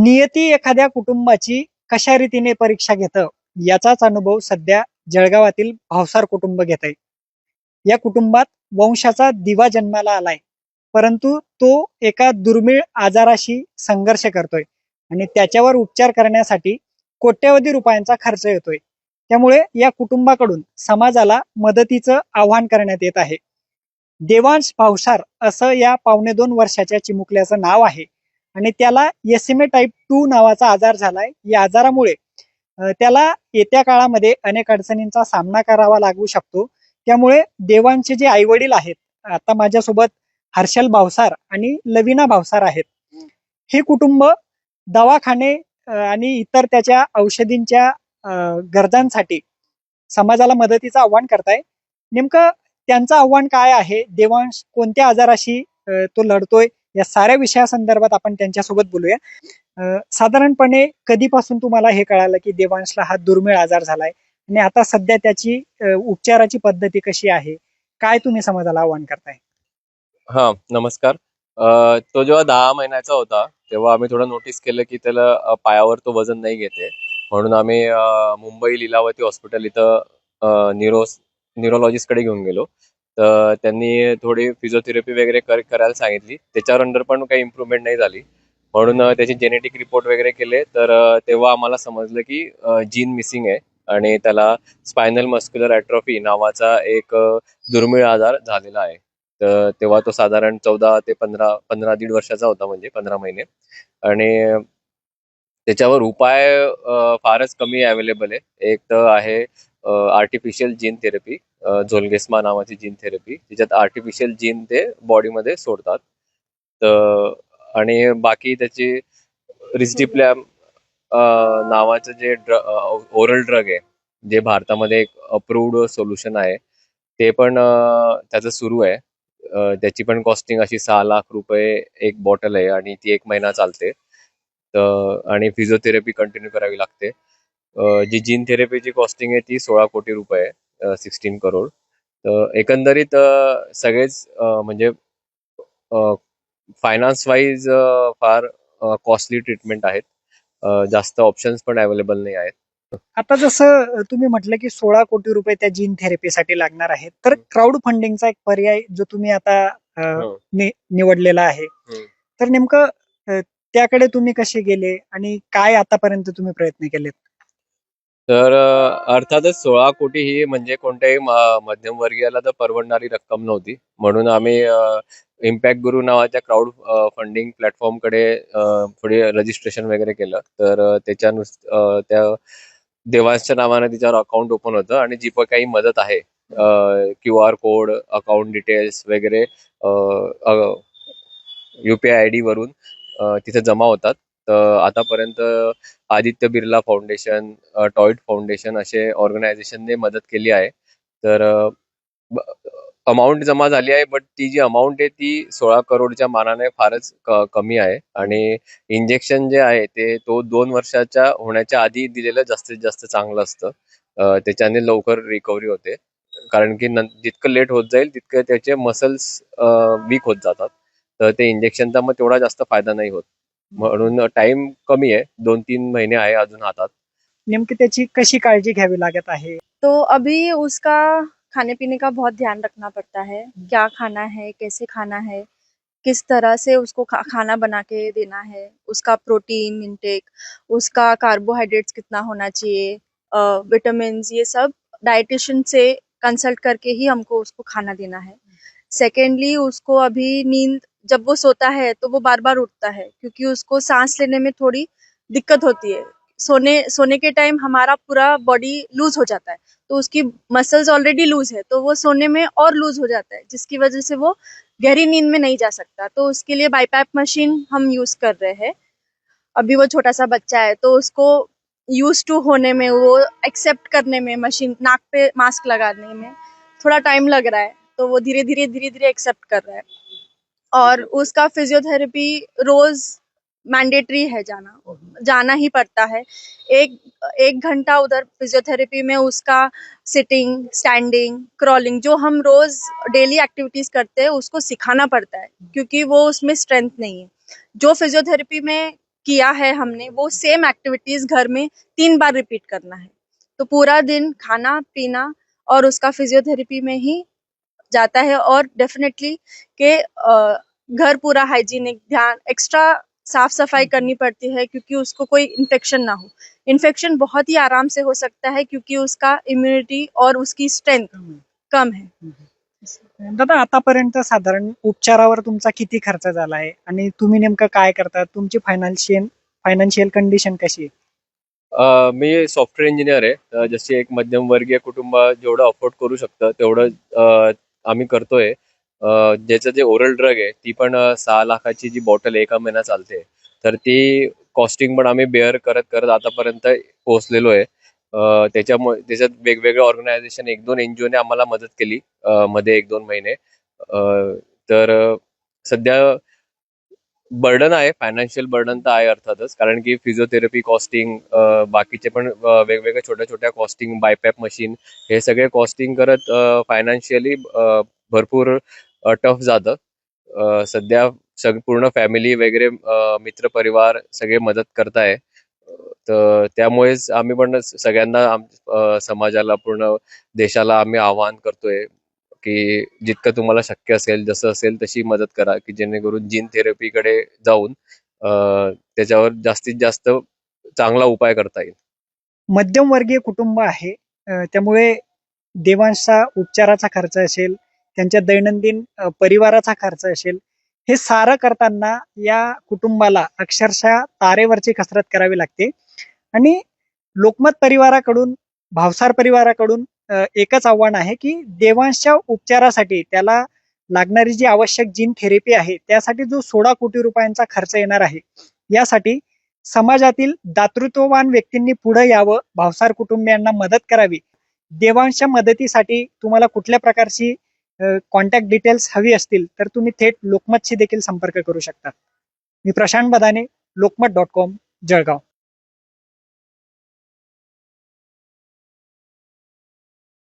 नियती एखाद्या कुटुंबाची कशा रीतीने परीक्षा घेतं याचाच अनुभव सध्या जळगावातील भावसार कुटुंब घेत आहे. या कुटुंबात वंशाचा दिवा जन्माला आलाय परंतु तो एका दुर्मिळ आजाराशी संघर्ष करतोय आणि त्याच्यावर उपचार करण्यासाठी कोट्यवधी रुपयांचा खर्च येतोय. त्यामुळे या कुटुंबाकडून समाजाला मदतीचं आवाहन करण्यात येत आहे. देवांश भावसार असं या पावणे दोन वर्षाच्या चिमुकल्याचं नाव आहे. आणि त्याला एसिमे टाईप टू नावाचा आजार झालाय. या आजारामुळे त्याला येत्या काळामध्ये अनेक अडचणींचा सामना करावा लागू शकतो. त्यामुळे देवांचे जे आई वडील आहेत आता माझ्यासोबत हर्षल भावसार आणि लविना भावसार आहेत. हे कुटुंब दवाखाने आणि इतर त्याच्या औषधींच्या अ, गरजांसाठी समाजाला मदतीचं आव्हान करताय. नेमकं त्यांचं आव्हान काय आहे? देवांश कोणत्या आजाराशी तो लढतोय? या साऱ्या विषयासंदर्भात आपण त्यांच्यासोबत बोलूया. साधारणपणे कधीपासून तुम्हाला हे कळालं की देवांशला हा दुर्मिळ आजार झालाय? आणि आता सध्या त्याची उपचाराची पद्धती कशी आहे? काय तुम्ही समाजाला आव्हान करताय? हा नमस्कार. तो जेव्हा दहा महिन्याचा होता तेव्हा आम्ही थोडं नोटीस केलं की त्याला पायावर तो वजन नाही घेते. म्हणून आम्ही मुंबई लिलावती हॉस्पिटल इथं न्यूरो न्युरोलॉजिस्टकडे घेऊन गेलो. तर त्यांनी थोडी फिजिओथेरपी वगैरे कर करायला सांगितली. त्याच्यावर अंडर पण काही इम्प्रूव्हमेंट नाही झाली. म्हणून त्याचे जेनेटिक रिपोर्ट वगैरे केले. तर तेव्हा आम्हाला समजलं की जीन मिसिंग आहे. आणि त्याला स्पायनल मस्क्युलर ॲट्रॉफी नावाचा एक दुर्मिळ आजार झालेला आहे. तर तेव्हा तो साधारण चौदा ते पंधरा पंधरा दीड वर्षाचा होता म्हणजे पंधरा महिने. आणि त्याच्यावर उपाय फारच कमी अवेलेबल आहे. एक तर आहे आर्टिफिशियल जीन थेरपी झोलगेस्मा नावाची जीन थेरपी त्याच्यात आर्टिफिशियल जीन ते बॉडीमध्ये सोडतात. तर आणि बाकी त्याची रिस्टिप्लॅम नावाचं जे ओरल ड्रग आहे जे भारतामध्ये एक अप्रूव्ड सोल्युशन आहे ते पण त्याचं सुरू आहे. त्याची पण कॉस्टिंग अशी सहा लाख रुपये एक बॉटल आहे आणि ती एक महिना चालते. तर आणि फिजिओथेरपी कंटिन्यू करावी लागते. जी जीन थेरपीची कॉस्टिंग आहे ती सोळा कोटी रुपये आहे सिक्स्टीन करोड. तर एकंदरीत सगळेच म्हणजे फायनान्स वाईज फार कॉस्टली ट्रीटमेंट आहेत. जास्त ऑप्शन्स पण अवेलेबल नाही आहेत. आता जसं तुम्ही म्हटलं की सोळा कोटी रुपये त्या जीन थेरपीसाठी लागणार आहेत तर क्राऊड फंडिंगचा एक पर्याय जो तुम्ही आता हं. निवडलेला आहे. तर नेमकं त्याकडे तुम्ही कसे गेले आणि काय आतापर्यंत तुम्ही प्रयत्न केलेत? तर अर्थातच सोळा कोटी ही म्हणजे कोणत्याही मध्यमवर्गीयाला तर परवडणारी रक्कम नव्हती. म्हणून आम्ही इम्पॅक्ट गुरु नावाच्या क्राऊड फंडिंग प्लॅटफॉर्मकडे थोडी रजिस्ट्रेशन वगैरे केलं. तर त्याच्या नुस त्या देवांच्या नावाने तिच्यावर अकाउंट ओपन होतं आणि जी पण काही मदत आहे Q R code account details वगैरे युपीआय आय डी वरून तिथे जमा होतात. आतापर्यंत आदित्य बिर्ला फाउंडेशन टॉयट फाउंडेशन असे ऑर्गनायझेशनने मदत केली आहे. तर अमाऊंट जमा झाली आहे बट ती जी अमाऊंट आहे ती सोळा करोडच्या मानाने फारच कमी आहे. आणि इंजेक्शन जे आहे ते तो दोन वर्षाच्या होण्याच्या आधी दिलेलं जास्तीत जास्त चांगलं असतं. त्याच्याने लवकर रिकव्हरी होते. कारण की जितकं लेट होत जाईल तितकं त्याचे मसल्स वीक होत जातात. तर ते इंजेक्शनचा मग तेवढा जास्त फायदा नाही होत. म्हणून टाइम कमी आहे. दोन तीन महिने आहे अजून हातात. नेमकी त्याची कशी काळजी घ्यावी लागत आहे? तो अभी उसका खाने पीने का बहुत ध्यान रखना पड़ता है. क्या खाना है? कैसे खाना है? किस तरह से उसको खा, खाना बना के देना है? उसका प्रोटीन इनटेक उसका कार्बोहाइड्रेट्स कितना होना चाहिए विटामिन ये सब डाइटिशियन से कंसल्ट करके ही हमको उसको खाना देना है. सेकेंडली उसको अभी नींद जब वो सोता है तो वो बार बार उठता है, क्योंकि उसको सांस लेने में थोड़ी दिक्कत होती है। सोने सोने के टाइम हमारा पूरा बॉडी लूज हो जाता है तो उसकी मसल्स ऑलरेडी लूज है तो वो सोने में और लूज हो जाता है, जिसकी वजह से वो गहरी नींद में नहीं जा सकता। तो उसके लिए बाईपैप मशीन हम यूज़ कर रहे हैं। अभी वो छोटा सा बच्चा है तो उसको यूज़ टू होने में, वो एक्सेप्ट करने में, मशीन, नाक पे मास्क लगाने में थोड़ा टाइम लग रहा है तो वो धीरे धीरे धीरे धीरे एक्सेप्ट कर रहा है। और उसका फिजियोथेरेपी रोज मैंडेटरी है जाना। जाना ही पड़ता है। एक एक घंटा उधर फिजियोथेरेपी में उसका सिटिंग स्टैंडिंग क्रॉलिंग जो हम रोज डेली एक्टिविटीज़ करते हैं, उसको सिखाना पड़ता है, क्योंकि वो उसमें स्ट्रेंथ नहीं है। जो फिजियोथेरेपी में किया है हमने, वो सेम एक्टिविटीज़ घर में तीन बार रिपीट करना है। तो पूरा दिन खाना, पीना और उसका फिजियोथेरेपी में ही जाता है और डेफिनेटली के घर पूरा हाइजीनिक ध्यान एक्स्ट्रा साफ़ सफ़ाई करनी पड़ती है क्योंकि उसको कोई इन्फेक्शन ना हो। इन्फेक्शन बहुत ही आराम से हो सकता है क्योंकि उसका इम्युनिटी और उसकी स्ट्रेंथ कम है। दादा आतापर्यंत साधारण उपचारावर तुमचा किती खर्च झाला आहे? आणि तुम्ही नेमकं काय करता? तुमची फायनान्शियल फायनान्शियल कंडिशन कशी आहे? अ, मी सॉफ्टवेअर इंजिनियर आहे. अ, जशी एक मध्यमवर्गीय कुटुंब जेवढं अफोर्ड करू शकतं तेवढं अ, आम्ही करतोय. ज्याचं जे ओरल ड्रग आहे ती पण सहा लाखाची जी बॉटल एका महिना चालते. तर ती कॉस्टिंग पण आम्ही बेअर करत करत आतापर्यंत पोहोचलेलो आहे त्याच्यामुळे त्याच्यात वेगवेगळ्या ऑर्गनायझेशन एक दोन एनजीओने आम्हाला मदत केली मध्ये एक दोन महिने. तर सध्या बर्डन आहे फायनान्शियल बर्डन तर आहे अर्थातच. कारण की फिजिओथेरपी कॉस्टिंग बाकीचे पण वेगवेगळ्या छोट्या छोट्या कॉस्टिंग बायपॅप मशीन हे सगळे कॉस्टिंग करत फायनान्शियली भरपूर टफ जातं. सध्या सग पूर्ण फॅमिली वगैरे मित्र परिवार सगळे मदत करताय. तर त्यामुळेच आम्ही पण सगळ्यांना समाजाला पूर्ण देशाला आम्ही आवाहन करतोय. की जितकं तुम्हाला शक्य असेल जसं असेल तशी मदत करा की जेणेकरून जीन थेरपीकडे जाऊन त्याच्यावर जास्तीत जास्त चांगला उपाय करता येईल. मध्यमवर्गीय कुटुंब आहे. त्यामुळे देवांचा उपचाराचा खर्च असेल त्यांच्या दैनंदिन परिवाराचा खर्च असेल हे सारं करताना या कुटुंबाला अक्षरशः तारेवरची कसरत करावी लागते. आणि लोकमत परिवाराकडून भावसार परिवाराकडून एकच आव्हान आहे की देवांशच्या उपचारासाठी त्याला लागणारी जी आवश्यक जीन थेरपी आहे त्यासाठी जो सोळा कोटी रुपयांचा खर्च येणार आहे यासाठी समाजातील दातृत्ववान व्यक्तींनी पुढे यावं भावसार कुटुंबियांना मदत करावी. देवांशच्या मदतीसाठी तुम्हाला कुठल्या प्रकारची कॉन्टॅक्ट डिटेल्स हवी असतील तर तुम्ही थेट लोकमतशी देखील संपर्क करू शकता. मी प्रशांत बदाने लोकमत डॉट कॉम जळगाव.